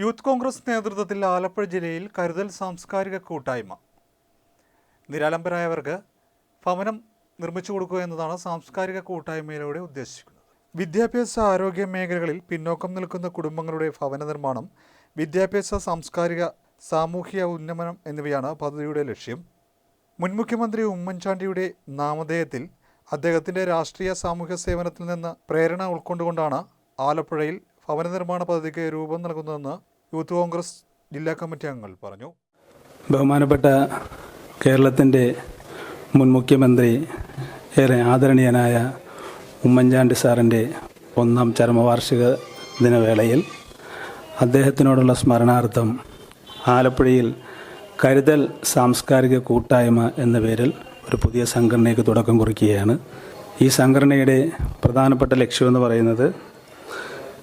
Youth Congress നേതൃത്വത്തിൽ ആലപ്പുഴ ജില്ലയിൽ കരുതൽ സാംസ്കാരിക കൂട്ടായ്മ. നിരാലംബരായവർക്ക് ഭവനം നിർമ്മിച്ചു കൊടുക്കുക എന്നതാണ് സാംസ്കാരിക കൂട്ടായ്മയിലൂടെ ഉദ്ദേശിക്കുന്നത്. വിദ്യാഭ്യാസ ആരോഗ്യ മേഖലകളിൽ പിന്നോക്കം നിൽക്കുന്ന കുടുംബങ്ങളുടെ ഭവന നിർമ്മാണം വിദ്യാഭ്യാസ സാംസ്കാരിക സാമൂഹിക ഉന്നമനം എന്നിവയാണ് പദ്ധതിയുടെ ലക്ഷ്യം. മുൻ മുഖ്യമന്ത്രി ഉമ്മൻചാണ്ടിയുടെ നാമധേയത്തിൽ അദ്ദേഹത്തിന്റെ രാഷ്ട്രീയ സാമൂഹ്യ സേവനത്തിൽ നിന്ന് പ്രേരണ ഉൾക്കൊണ്ടുകൊണ്ടാണ് ആലപ്പുഴയിൽ ഭവന നിർമ്മാണ പദ്ധതിക്ക് രൂപം നൽകുന്നതെന്ന് യൂത്ത് കോൺഗ്രസ് ജില്ലാ കമ്മിറ്റി അംഗങ്ങൾ പറഞ്ഞു. ബഹുമാനപ്പെട്ട കേരളത്തിന്റെ മുൻ മുഖ്യമന്ത്രി ഏറെ ആദരണീയനായ ഉമ്മൻചാണ്ടി സാറിന്റെ ഒന്നാം ചരമവാർഷിക ദിനവേളയിൽ അദ്ദേഹത്തിനോടുള്ള സ്മരണാർത്ഥം ആലപ്പുഴയിൽ കരുതൽ സാംസ്കാരിക കൂട്ടായ്മ എന്ന പേരിൽ ഒരു പുതിയ സംഘടനയ്ക്ക് തുടക്കം കുറിക്കുകയാണ്. ഈ സംഘടനയുടെ പ്രധാനപ്പെട്ട ലക്ഷ്യമെന്ന് പറയുന്നത്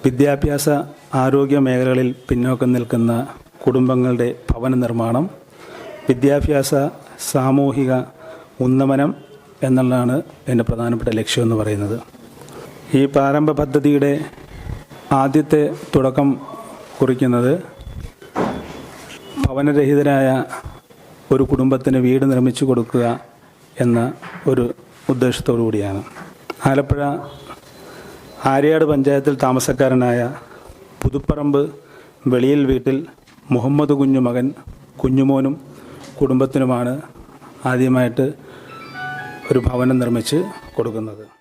വിദ്യാഭ്യാസ ആരോഗ്യ മേഖലകളിൽ പിന്നോക്കം നിൽക്കുന്ന കുടുംബങ്ങളുടെ ഭവന നിർമ്മാണം വിദ്യാഭ്യാസ സാമൂഹിക ഉന്നമനം എന്നുള്ളതാണ് എന്റെ പ്രധാനപ്പെട്ട ലക്ഷ്യമെന്ന് പറയുന്നത്. ഈ പ്രാരംഭ പദ്ധതിയുടെ ആദ്യത്തെ തുടക്കം കുറിക്കുന്നത് ഭവനരഹിതരായ ഒരു കുടുംബത്തിന് വീട് നിർമ്മിച്ചു കൊടുക്കുക എന്ന ഒരു ഉദ്ദേശത്തോടു കൂടിയാണ്. ആലപ്പുഴ ആര്യാട് പഞ്ചായത്തിൽ താമസക്കാരനായ പുതുപ്പറമ്പ് വെളിയിൽ വീട്ടിൽ മുഹമ്മദ് കുഞ്ഞു മകൻ കുഞ്ഞുമോനും കുടുംബത്തിനുമാണ് ആദ്യമായിട്ട് ഒരു ഭവനം നിർമ്മിച്ച് കൊടുക്കുന്നത്.